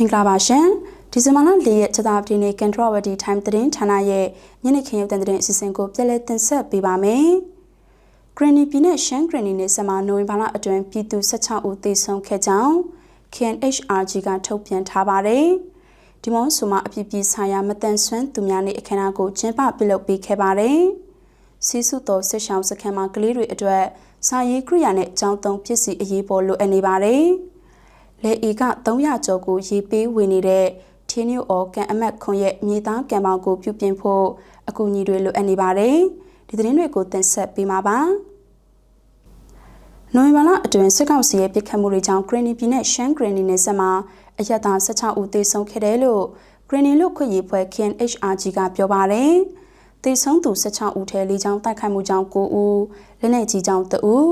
မင်္ဂလာပါရှင်ဒီဇင်ဘာလ၄ရက်ခြတာပတိနေ့ကန်ထရဝတီ time သတင်းဌာနရဲ့ညနေခင်းရုပ်သံသတင်းအစီအစဉ်ကိုပြည့်လဲတင်ဆက်ပေးပါမယ်။ဂရနီပြည်နဲ့ရှမ်းဂရနီနယ်ဆက်မှာနိုဝင်ဘာလအတွင်းပြည်သူ16ဦးသေဆုံးခဲ့ကြောင်း KNHRG ကထုတ်ပြန်ထားပါတယ်။ဒီမော့ဆိုမှာအပြည့်ပြည့်ဆိုင်ရာမတန်ဆွမ်းသူများနေ့အခမ်းအနားကိုကျင်းပပြုလုပ်ပေးခဲ့ပါတယ်။စီးစုတော်ဆစ်ဆောင်စခန်းမှာကလေးတွေအတွက်စာရေးကိရိယာနဲ့ကြောင်းသုံးပစ္စည်းအရေးပေါ်လိုအပ်နေပါတယ်။ လေအေက300ကျော်ကိုရေပေးဝင်နေတဲ့ထင်းညိုအော်ကန်အမတ်ခွန်ရဲ့မြေသားကံပေါင်းကိုပြုပြင်ဖို့အကူအညီတွေလိုအပ်နေပါတယ်။ဒီသတင်းတွေကိုတင်ဆက်ပေးမှာပါ။နိုဝင်ဘာလအတွင်းစစ်ကောင်စီရဲ့ပြစ်ခတ်မှုတွေကြောင့်ဂရနီပြည်နဲ့ရှမ်းဂရနီနယ်စပ်မှာအရက်သား16ဦးသေဆုံးခဲ့တယ်လို့ဂရနီလူခွင့်ရေးဖွဲ့ KNHRG ကပြောပါတယ်။သေဆုံးသူ16ဦးထဲ၄ချောင်းတိုက်ခိုက်မှုကြောင့်9ဦးလက်နက်ကြီးကြောင့်2ဦး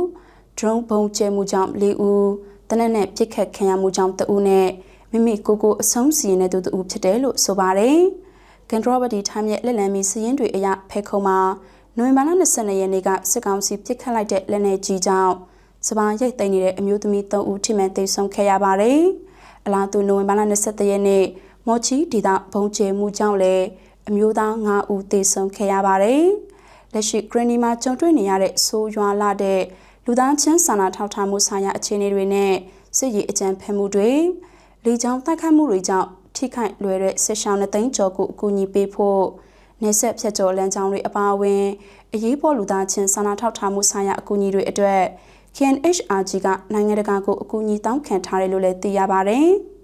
drone ဘုံကျဲမှုကြောင့်4ဦး တနက်နဲ့ပြစ်ခတ်ခံရမှုကြောင့်တဦးနဲ့မိမိကိုကိုအဆုံးစီရင်တဲ့သူတဦးဖြစ်တယ်လို့ဆိုပါတယ်။ကန်ထရောဘဒီထိုင်းရဲ့လက်လံမီစီရင်တွေအရဖဲခုံမှာနိုဝင်ဘာလ22ရက်နေ့ကစစ်ကောင်စီပြစ်ခတ်လိုက်တဲ့လက်နက်ကြီးကြောင့်စပားရိတ်သိမ်းနေတဲ့အမျိုးသမီး3ဦးထိမှန်သေဆုံးခဲ့ရပါတယ်။အလားတူနိုဝင်ဘာလ23ရက်နေ့မော်ချီဒေသဘုံကျဲမှုကြောင့်လည်းအမျိုးသား9ဦးသေဆုံးခဲ့ရပါတယ်။လက်ရှိဂရနီမှာကြုံတွေ့နေရတဲ့ဆိုးရွားလာတဲ့ လူသားချင်းစာနာထောက်ထားမှုဆိုင်ရာအခြေအနေတွေနဲ့စစ်ရေးအကြံဖက်မှုတွေလေကြောင်းတိုက်ခိုက်မှုတွေကြောင့်ထိခိုက်လွယ်တဲ့စစ်ရှောင်းတဲ့သိန်းကျော်ကိုအကူအညီပေးဖို့နေဆက်ဖြတ်ကျော်လမ်းကြောင်းတွေအပါအဝင်အရေးပေါ်လူသားချင်းစာနာထောက်ထားမှုဆိုင်ရာအကူအညီတွေအတွက် KNHRG ကနိုင်ငံတကာကိုအကူအညီတောင်းခံထားတယ်လို့လည်းသိရပါဗျ။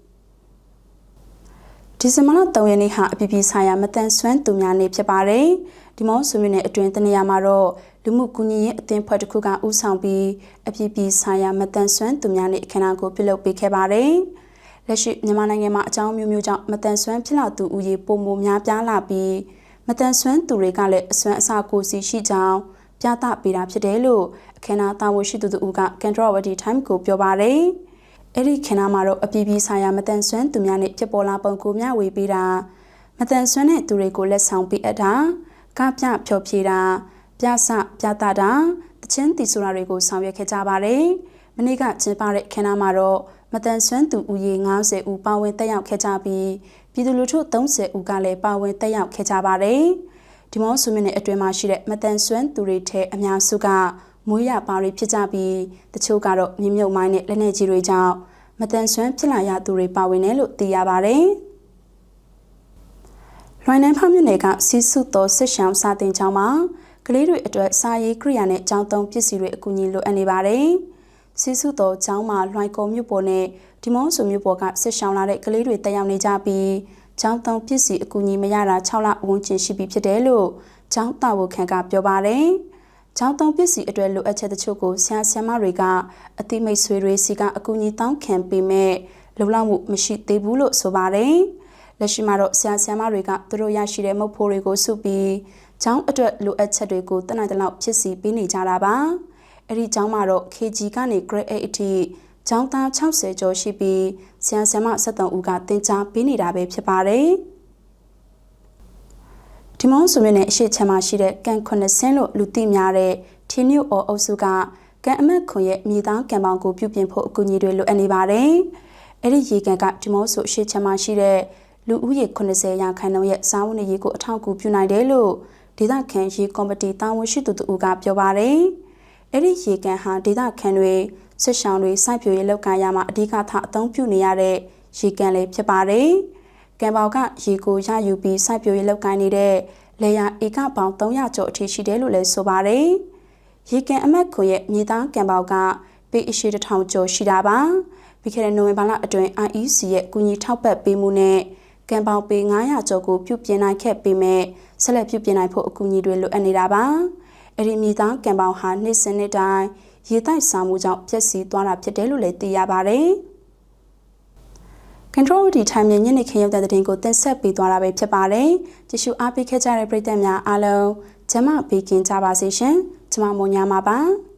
ဒီဇင်ဘာလ3ရက်နေ့ဟာအပြည်ပြည်ဆိုင်ရာမတန်ဆွမ်းသူများနေ့ဖြစ်ပါတယ်။ဒီမော့ဆိုမြနဲ့အတွင်းတနေရာမှာတော့လူမှုကူညီရေးအသင်းဖွဲ့တစ်ခုကဦးဆောင်ပြီးအပြည်ပြည်ဆိုင်ရာမတန်ဆွမ်းသူများနေ့အခမ်းအနားကိုပြုလုပ်ပေးခဲ့ပါတယ်။လက်ရှိမြန်မာနိုင်ငံမှာအကြောင်းမျိုးမျိုးကြောင့်မတန်ဆွမ်းဖြစ်လာသူဦးရေပိုမိုများပြားလာပြီးမတန်ဆွမ်းသူတွေကလည်းအစွမ်းအစကိုစီရှိကြောင်းပြသပေးတာဖြစ်တယ်လို့အခမ်းအနားတာဝန်ရှိသူတို့ကကန်ထရဝတီ time ကိုပြောပါတယ်။ အဲ့ဒီခင်နာမှာတော့အပြည်ပြည်ဆိုင်ရာမတန်ဆွမ်းသူများနဲ့ဖြစ်ပေါ်လာပုံကိုမျှဝေပေးတာမတန်ဆွမ်းတဲ့သူတွေကိုလက်ဆောင်ပေးအပ်တာကပြဖြောဖြေတာပြဆပြတာတာတချင်းတီဆိုတာတွေကိုဆောင်ရွက်ခဲ့ကြပါတယ်မနေ့ကကျင်းပတဲ့ခင်နာမှာတော့မတန်ဆွမ်းသူဦးရေ90ဦးပါဝင်တက်ရောက်ခဲ့ကြပြီးပြည်သူလူထု30ဦးကလည်းပါဝင်တက်ရောက်ခဲ့ကြပါတယ်ဒီမောဆူမင်းနဲ့အတွင်မှာရှိတဲ့မတန်ဆွမ်းသူတွေထဲအများစုက မွေးရပါတွေဖြစ်ကြပြီးတချို့ကတော့မြင်းမြုပ်မိုင်းနဲ့လက်နက်ကြီးတွေကြောင့်မတန်ဆွမ်းဖြစ်လာရသူတွေပါဝင်တယ်လို့သိရပါတယ်။လွိုင်းနှန်းဖောက်မြို့နယ်ကစီစုတော်စစ်ရှောင်းစာတင်ကျောင်းမှာကလေးတွေအတွက်စာရေးကိရိယာနဲ့ကျောင်းသုံးပစ္စည်းတွေအကူအညီလိုအပ်နေပါတယ်။စီစုတော်ကျောင်းမှာလွိုင်းကုံမြို့ပေါ်နဲ့ဒီမော့ဆိုမြို့ပေါ်ကစစ်ရှောင်းလာတဲ့ကလေးတွေတက်ရောက်နေကြပြီးကျောင်းသုံးပစ္စည်းအကူအညီမရတာ6လဝန်းကျင်ရှိပြီဖြစ်တယ်လို့ကျောင်းတာဝန်ခံကပြောပါတယ်။ ကျောင်းသုံးပစ္စည်းအတွက်လိုအပ်ချက်တချို့ကိုဆရာဆရာမတွေကအတိမိတ်ဆွေတွေစီကအကူအညီတောင်းခံပေးမဲ့လုံလောက်မှုမရှိသေးဘူးလို့ဆိုပါတယ်။လက်ရှိမှာတော့ဆရာဆရာမတွေကသူတို့ရရှိတဲ့မုတ်ဖိုးတွေကိုစုပြီးကျောင်းအတွက်လိုအပ်ချက်တွေကိုတနိုင်တလောက်ဖြစ်စီပေးနေကြတာပါ။အဲ့ဒီကျောင်းမှာတော့ KG ကနေ Grade 8အထိကျောင်းသား60ကျော်ရှိပြီးဆရာဆရာမ73ဦးကသင်ကြားပေးနေတာပဲဖြစ်ပါတယ်။ ဒီမောင်းဆိုမြနဲ့အရှိချမ်းမှာရှိတဲ့ကန်ခွနဆင်းလို့လူသိများတဲ့ထင်းညိုအော်အုပ်စုကကန်အမတ်ခွန်ရဲ့မြေသားကံပေါင်းကိုပြုပြင်ဖို့အကူအညီတွေလိုအပ်နေပါတယ်။အဲ့ဒီရေကန်ကဒီမောင်းဆိုအရှိချမ်းမှာရှိတဲ့လူဦးရေ80ရာခိုင်နှုန်းရဲ့စားဝတ်နေရေးကိုအထောက်အကူပြုနိုင်တယ်လို့ဒေသခံရေကော်မတီတာဝန်ရှိသူတို့ကပြောပါတယ်။အဲ့ဒီရေကန်ဟာဒေသခံတွေဆွရှောင်းတွေစိုက်ပျိုးရေးလုပ်ကိုင်ရမှာအဓိကထားအသုံးပြုနေရတဲ့ရေကန်လေးဖြစ်ပါတယ်။ ကံပေါကရေကိုရယူပြီးစိုက်ပျိုးရေးလုပ်ကိုင်နေတဲ့လေယာဧကပေါင်း300ကျော်အထိရှိတယ်လို့လည်းဆိုပါတယ်။ရေကန်အမတ်ခွန်ရဲ့မြေသားကံပေါကပေအရှိတထောင်ကျော်ရှိတာပါ။ပြီးခဲ့တဲ့နိုဝင်ဘာလအတွင်း IEC ရဲ့ကူညီထောက်ပံ့ပေးမှုနဲ့ကံပေါပေ900ကျော်ကိုပြုပြင်နိုင်ခဲ့ပေမဲ့ဆက်လက်ပြုပြင်နိုင်ဖို့အကူအညီတွေလိုအပ်နေတာပါ။အဲ့ဒီမြေသားကံပေါဟာနှစ်စနစ်တိုင်းရေတိုက်စာမှုကြောင့်ပျက်စီးသွားတာဖြစ်တယ်လို့လည်းသိရပါတယ်။ Control D Time ရဲ့ညနေခင်းရုပ်သံသတင်းကိုတင်ဆက်ပေးသွားတာပဲဖြစ်ပါတယ်။ကြည့်ရှုအားပေးခဲ့ကြတဲ့ပရိသတ်များအားလုံးကျမပေးကင်ကြပါစေရှင်။ကျမမွန်ညာမှာပါ။